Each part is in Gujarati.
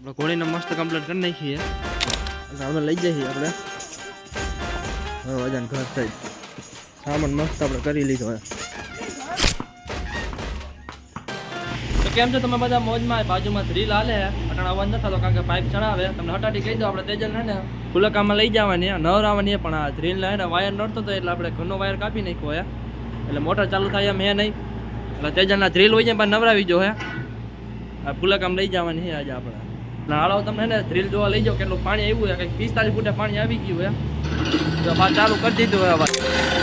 આપણે ઘોડીને મસ્ત કમ્પ્લીટ કરી નાખીએ. એટલે આપણે લઈ જઈએ આપણે. વજન ઘર થઈ. સામાન મસ્ત આપણે કરી લીધો હોય તો કેમ છો તમે બધા મોજમાં? બાજુમાં રીલ હાલે. પણ અવાજ ન થતો કારણ કે પાઇપ ચડાવે. તમને હટાટી કહી દો આપણે તેજલ ને ખુલ્લા લઈ જવાની નવરાવાની પણ આ રીલ ને વાયર નડતો હતો એટલે આપણે ઘરનો વાયર કાપી નાખ્યો હે. એટલે મોટર ચાલુ થાય એમ હે નહીં. એટલે તેજલના ધ્રીલ હોય છે પણ નવરાવી જો હે. આ ફૂલા લઈ જવાની છે આજે આપણે. હાલો તમને ને થ્રીલ જોવા લઈ જાઓ, કેટલું પાણી આવ્યું છે, કંઈક પિસ્તાલીસ ફૂટે પાણી આવી ગયું હે તો ચાલુ કરી દીધું હવે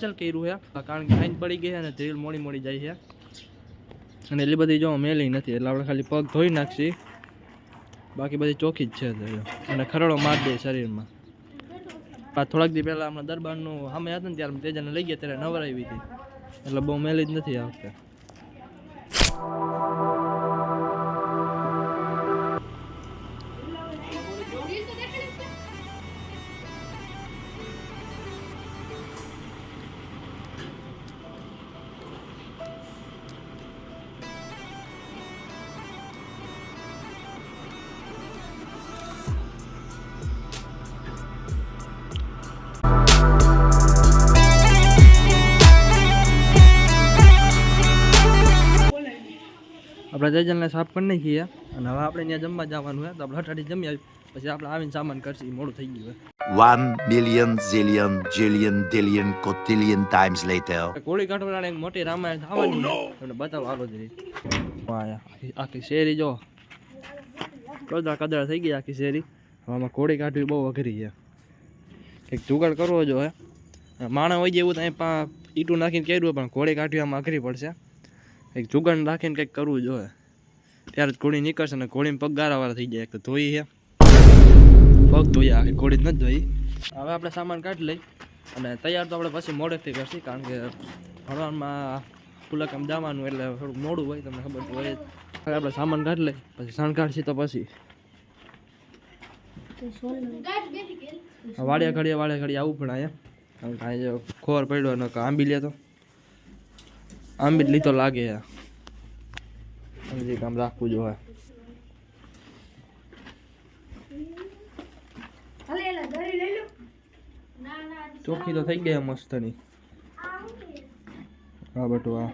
કેન્સલ કર્યું છે. કારણ કે આઈન પડી ગઈ છે અને ડ્રીલ મોડી મોડી જાય છે. અને એટલી બધી જો મેલી નથી, એટલે આપણે ખાલી પગ ધોઈ નાખશી. બાકી બધી ચોખ્ખી જ છે અને ખરડો માર દે શરીરમાં. થોડાક દી પહેલાં આપણે દરબારનું સામે હતા ને ત્યારે તેજાને લઈ ગયા, ત્યારે નવરાવી હતી એટલે બહુ મેલી જ નથી આ વખતે. આપણે તેજલને સાફ કરી નાખીએ. અને હવે આપણે ત્યાં જમવા જવાનું છે. તો આપણે હટાડી જમી આવી પછી આપણે આવીને સામાન કરશું. મોડું થઈ ગયું one million zillion jillion dillion cotillion times later. કોળી કાઢવાના એક મોટી રામાયણ થવાની તમને બતાવો આલો જ રહી આખી શેરી જો. કદરા કદરા થઈ ગઈ આખી શેરી. આમાં કોળી કાઢવી બહુ અઘરી છે. કંઈક જુગાડ કરવો જો હે. માણસ હોય જેવું તો અહીં પા ઈટું નાખીને કર્યું પણ કોળી કાઢવી આમાં અઘરી પડશે. કંઈક જુગાડ રાખીને કંઈક કરવું જોઈએ. ત્યારે જ કોળી નીકળશે ને ઘોડીને પગ ગારાવાળા થઈ જાય. એક તો ધોઈ છે પગ ધોયા. આખી ઘોડી જ નથી ધોઈ. હવે આપણે સામાન કાઢી લઈ અને તૈયાર તો આપણે પછી મોડેથી કરશી, કારણ કે ભણવામાં ફૂલકામ જવાનું એટલે થોડુંક મોડું હોય, તમને ખબર તો હોય હવે આપણે સામાન કાઢી લઈ, પછી સાણ કાઢશી તો પછી. વાડિયા ઘડીએ વાડિયા ઘડીએ આવું પણ અહીંયા. ખોર પડ્યો ને આંબી લે તો લાગે. સમજી કામ રાખવું જોઈએ. ચોખ્ખી તો થઈ ગઈ મસ્તની. હા બટુ હા.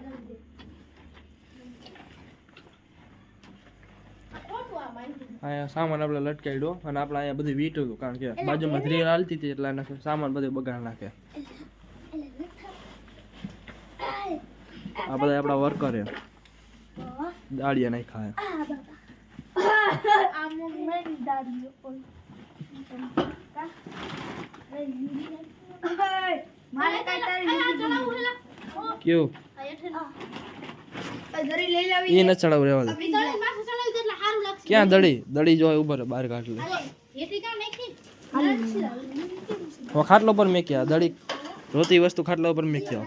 અહીંયા સામાન આપણે લટકાડ્યો અને આપણે અહીંયા બધું વીટ હતું કારણ કે બાજુમાં ધ્રીલ હાલતી હતી એટલે સામાન બધું બગાડ નાખે. આ બધા આપણા વર્કર છે દાળિયા નહીં ખાય. મારે કઈ તારી કેવું ધરી લઈ લાવી એ ન ચડાવ રહેવા દે. ક્યાં દડી દડી જો ઉભર બહાર કાઢ લે. હવે. ખાટલો પર મેક્યા દડી રોતી વસ્તુ ખાટલા ઉપર મેક્યા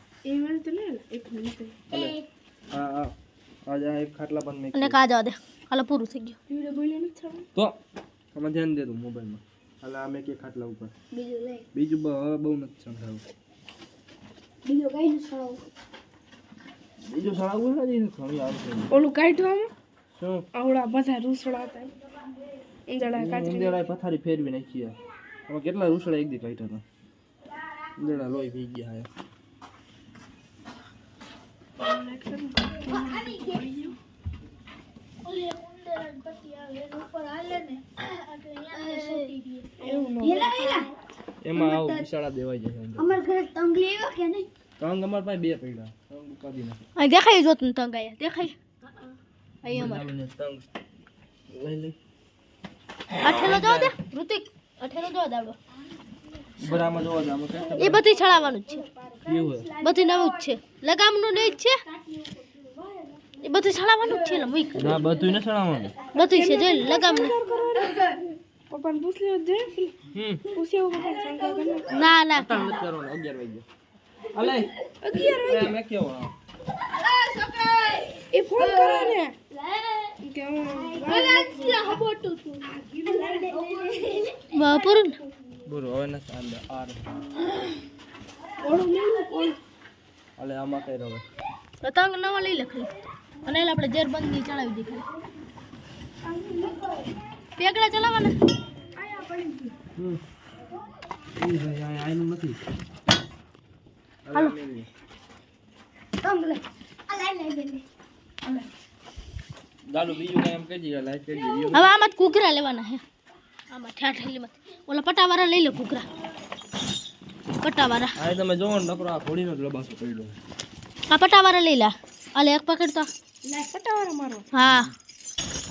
ખાટલા મેં અને કા જવા દે. હાલો પૂરું થઈ ગયું. તો આમાં ધ્યાન દે તું મોબાઈલમાં. હાલ આ મેં કે ખાટલા ઉપર. બીજું લઈ બીજું બહુ નથી સંભળાવું બીજું કઈ બીજું નથી આવશે. ઓલું કાઢવામાં શું? આવડા બધા રૂસડા હતા. પથારી ફેરવી નાખી આ. કેટલા રૂસડા એક દી કાઢ્યા હતા? ઉંદેડા લોહી પી ગયા એમાં આવું વિશાળા દેવાઈ જશે. અમાર ઘરે તંગ લેવા કે નહીં? તંગ અમાર પાસે બે પડ્યા તંગ ઉપાડી નાખે દેખાય જો તું તંગ આયા. દેખાય. અહીં અમારે. તંગ. લઈ લઈ અઠેલો જવા દે ઋતિક. અઠેલો દે આવડો બરાબર જોવા દે આમાં એ બધી ચડાવવાનું જ છે. એવું બધી નવું જ છે. લગામનું નહીં જ છે. એ બધું ચડાવવાનું જ છે ને મુઈ ના બધું ન ચડાવવાનું. બધું છે જોઈ લગામનું પપ્પાને પૂછ લેવો છે હમ. પૂછ્યો પપ્પા શંકા કરે ના ના. તમ મત કરો 11 વાગે અલે અગિયાર મેં કેવો? એ ફોન કરે ને. કે હું બા, પૂરું ને. બોલો હવે નથી આંદે આર. અલે આમાં કઈ રવે તો તંગ નવા લઈ લે ખાલી. અને એટલે આપણે જેર બંધી ચડાવી દીધી પેકડા ચલાવવાના? હમ. ઈ ભાઈ આ આયનું નથી. હાલો. તંગ લે. લઈ લઈ લે ગાલું બીજું કઈ એમ કહી દીધા લાઈટ કરી દીધી હવે આમાં ઘૂઘરા લેવાના હે આમાં ઠાઠેલીમાં ઓલા પટાવાળા લઈ લે ઘૂઘરા પટાવાળા. આ તમે જોવો ને નકરો આ ઘોડીનો લબાસો પડ્યો. આ પટાવાળા લઈ લે. આલે એક પકડ તો. લાય પટાવાળા મારો. હા.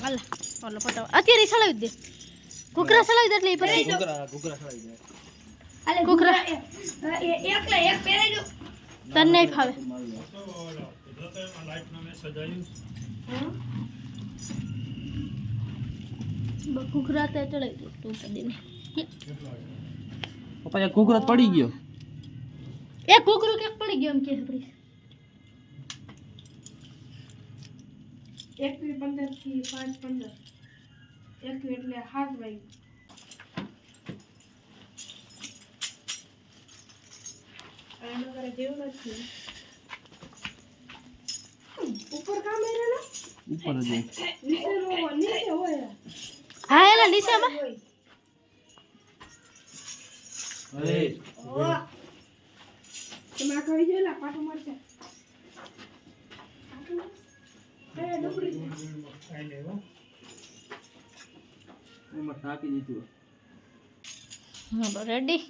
હાલ. ઓલો પટાવા અત્યારે સળાવી દે. ઘૂઘરા સળાવી દે એટલે પછી ઘૂઘરા ઘૂઘરા સળાવી દે. અલે ઘૂઘરા એકલા એક પહેરાઈ દો. તને નહીં ફાવે. ઘૂઘરા તે ચડાવી દઉં તું કદીને પપ્પા એક કુકરો પડી ગયો. એ કુકરો ક્યાંક પડી ગયો એમ કે એકવી પંદરથી પાંચ પંદર. એકવી એટલે હાથ વાગી એના ઘરે ઉપર કામ ઉપર જ નીચે હોય, નીચે હોય હા એલા નીચેમાં? અરે રેડી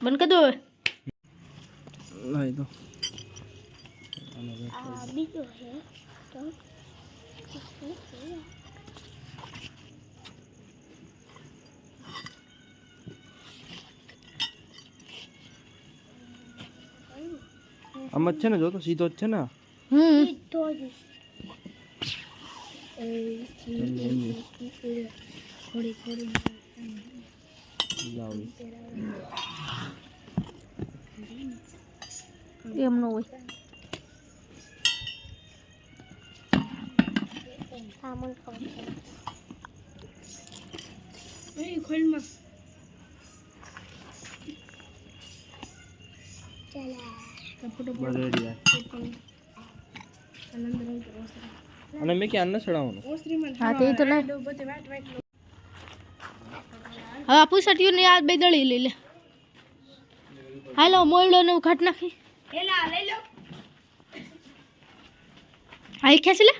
બંધ કરી દો હવે. લાઈ દો. આ બીજો છે. આમ જ છે ને જો તો સીધો જ છે ને હમ લાવી. એમ ન હોય એ ખોલમાં બસ ready આ. અને મેં ક્યાં અન્ન ચડાવવાનું? હા, તે તો વાટ હવે આ પુસટીયું ને આ બે દળી લઈ લે. હાલો, મોયડો ને ઘાટ નાખી. લો હા, એ ખેંચી લે.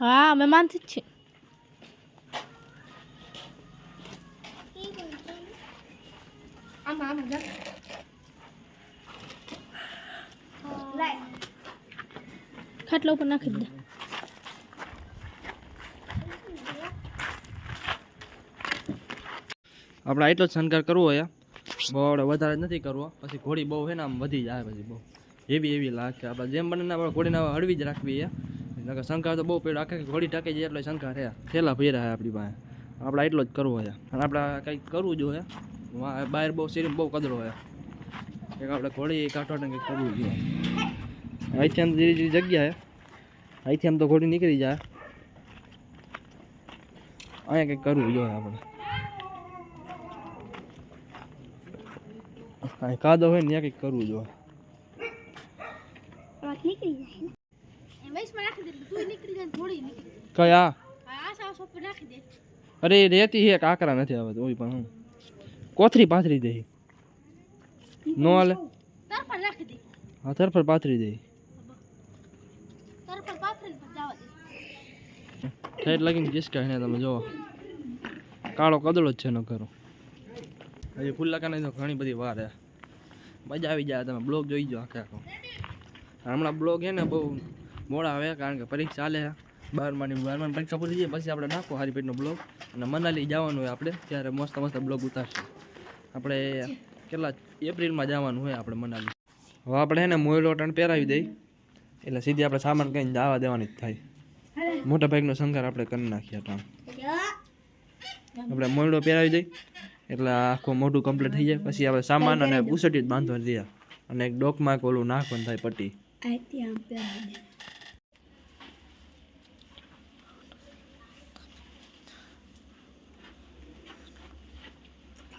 હા મેં માનતી જ છે આમાં આમાં જા ખાટલા ઉપર નાખી દે આપણે આટલો જ શણગાર કરવો હોય બહુ આપણે વધારે જ નથી કરવો. પછી ઘોડી બહુ છે ને આમ વધી જાય પછી બહુ. એવી એવી લાગે. આપણે જેમ બને ને આપણે ઘોડીને હળવી જ રાખવી છે. નકર શંકાર તો બહુ પેડ આખે ઘોડી ટાકે જાય એટલે શંકાર રહ્યા થેલા ફેરા છે આપણી પાસે. આપણે એટલો જ કરવો છે. અને આપણે કંઈક કરવું જોઈએ બહાર બહુ સીરી બહુ કદરો હોય. એક આપણે ઘોડી કાઢવાને કંઈક કરવું જોઈએ. અહીંથી આમ ધીરે ધીરે જગ્યા છે. અહીંથી આમ તો ઘોડી નીકળી જાય. અહીંયા કંઈક કરવું જોઈએ આપણે. અહીં કાદો હોય ને ત્યાં કંઈક કરવું જોઈએ. તું ને કયા? અરે રેતી હે કાકરા નથી આવે ઓય પણ હું. કોથરી પાથરી દે નો હાલે તાર પર નાખી દે હા તર પર પાથરી દે તાર પર પાથરીને પછી જવા દે ઠેઠ લાગીને જીસકા એને તમે જોવો કાળો કદળો જ છે ન કરો હજી ફૂલ કાને તો ઘણી બધી વાર હે મજા આવી જાય તમે બ્લોગ જોઈ જો આખે આખો હમણાં બ્લોગ છે ને બહુ મોડા આવે કારણ કે પરીક્ષા ચાલે છે બારમાની બારમાની પરીક્ષા પૂરી જાય પછી આપણે નાખો હારી પેટનો બ્લોગ અને મનાલી જવાનું હોય આપણે ત્યારે મસ્ત મસ્ત બ્લોગ ઉતારશું આપણે કેટલા એપ્રિલમાં જવાનું હોય આપણે મનાલી. હવે આપણે એને મોય લોટણ પહેરાવી દઈ. એટલે સીધી આપણે સામાન કહીને જવા દેવાની જ થાય. મોટા ભાગનો શંકર આપણે કરી નાખ્યા હતા આપણે મોયડો પહેરાવી દઈ. એટલે આખું મોઢું કમ્પ્લીટ થઈ જાય. પછી આપણે સામાન અને ઉસટી જ બાંધવા દઈએ. અને એક ડોકમાં કે ઓલું નાખવાનું થાય પટ્ટી.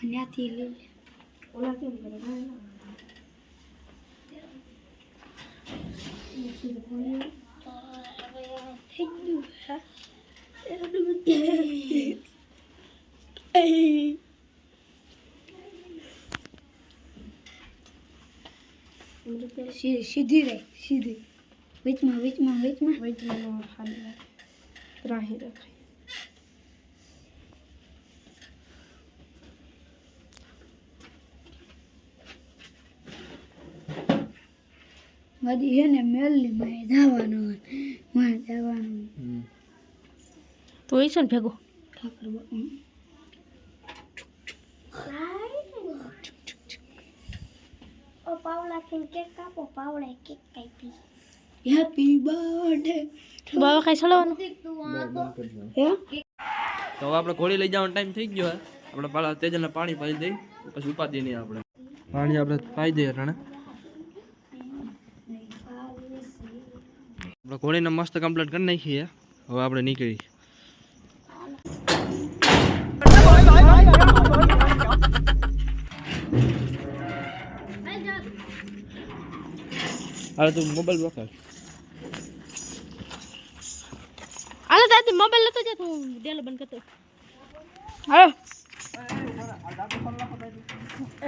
અહીંયાથી લઈ ઓલા કેમ કરે સીધી રહી સીધી. વચમાં વચમાં વચમાં. ખાલી રાહી રખાય બધી છે ને મેલની માં જવાનું માં જવાનું તો એ છે ને ભેગો? ઠાકર ઓ પાવલા કેમ કેક કાપો? પાવડા કેક કાપી હેપી બર્થડે બાબા કઈ હે? તો હવે આપણે ઘોડી લઈ જવાનો ટાઈમ થઈ ગયો હે. આપણે પાલા તેજને પાણી પાઈ દઈ પછી ઉપાધી નહીં આપણે. પાણી આપણે પાઈ દઈએ અટાણે આપણે ઘોડીને મસ્ત કમ્પ્લીટ કરી નાખીએ. હવે આપણે નીકળી. હવે તું મોબાઈલ વખાડ આલે દાદી મોબાઈલ લેતો જા તું ડેલો બંધ કરતો. હાલો.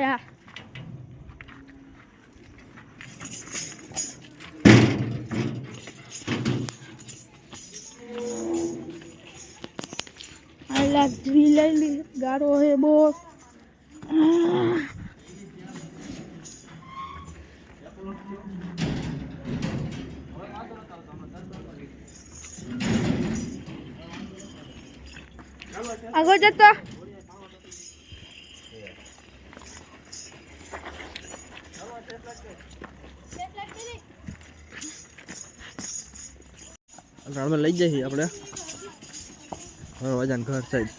યા આલા જી લઈ લી ગારો હે બો આગળ જતો. લઈ જઈએ આપણે. વજાન ઘર સાઈડ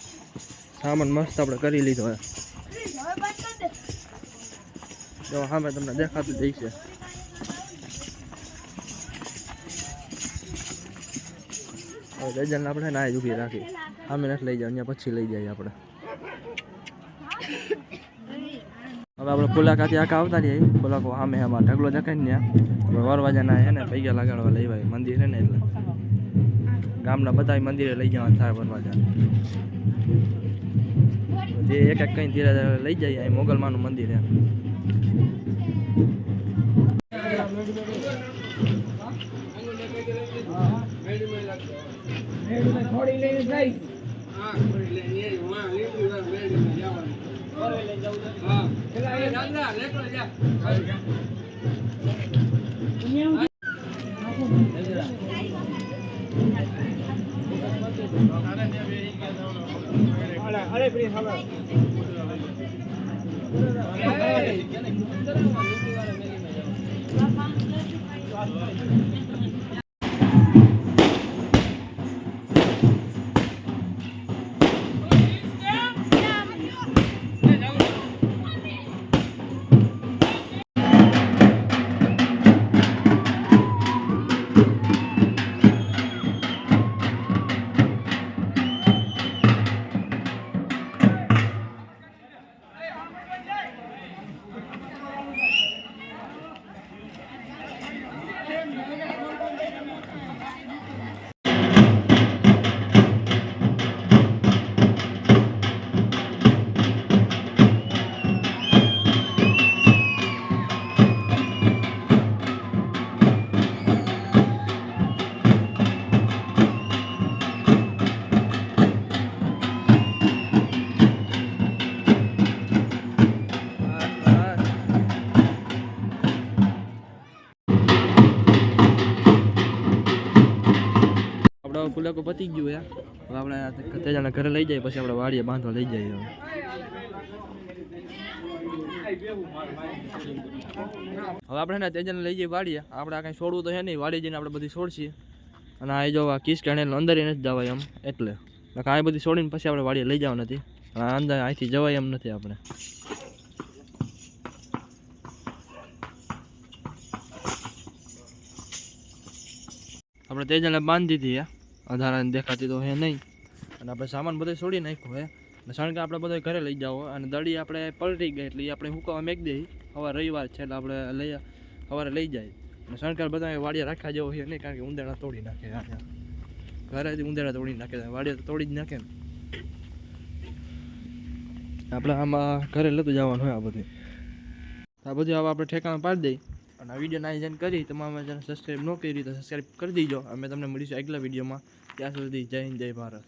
સામાન મસ્ત આપણે કરી લીધો હવે જો સામે તમને દેખાતું છે હવે વજાન આપણે ના જ ઊભી રાખી. સામે નથી લઈ જાય અહીંયા પછી લઈ જાય આપણે. હવે આપણે પુલાકાથી આખા આવતા રહીએ. પુલાકો સામે આમાં ઢગલો દેખાય ને ત્યાં. વરવાજાના હે ને પૈયા લગાડવા લઈ ભાઈ મંદિર છે ને એટલે. ગામના બધા મંદિરે લઈ જવાના થાય ભરવા જાય. જે એક એક કઈ ધીરે લઈ જાય અહીં મોગલમાનું મંદિર એમ. થોડી લઈને એ જા ভালো ફુલેકો પતી ગયું યાર હવે આપણે તેજાને ઘરે લઈ જાય પછી આપણે વાડીએ બાંધવા લઈ જઈએ હવે. આપણે ને તેજાને લઈ જઈએ વાડીએ. આપણે આ કાંઈ છોડવું તો છે નહીં વાડી જઈને આપણે બધી છોડશીએ અને આ જો આ કિસ એને અંદર નથી જવાય એમ, એટલે. આ બધી છોડીને પછી આપણે વાડીએ લઈ જવા નથી. અને અંદર અહીંથી જવાય એમ નથી આપણે. આપણે તેજાને બાંધી દીધી હે અધારાને દેખાતી તો હે નહીં. અને આપણે સામાન બધો છોડી નાખ્યો હે. અને કારણ આપણે બધો ઘરે લઈ જાઓ અને દડી આપણે પલટી ગઈ એટલે એ આપણે હુકાવા મેક દઈ હવે રવિવાર છે એટલે આપણે લઈ સવારે લઈ જાય. અને શણકાર બધા વાડિયા રાખ્યા જેવો છે નહીં, કારણ કે ઉંદેડા તોડી નાખે ઘરેથી ઉંદેડા તોડી નાખે વાડિયા તોડી જ નાખે આપણે આમાં ઘરે લેતું જવાનું હોય આ બધું આ બધું હવે આપણે ઠેકાણા પાડી દઈ અને આ વિડીયોના આયોજન કરી તમારા ચેનલ સબસ્ક્રાઈબ ન કરી તો સબસ્ક્રાઈબ કરી દીજો. અમે તમને મળીશું આગલા વિડીયોમાં. ત્યાં સુધી જય હિન્દ, જય ભારત.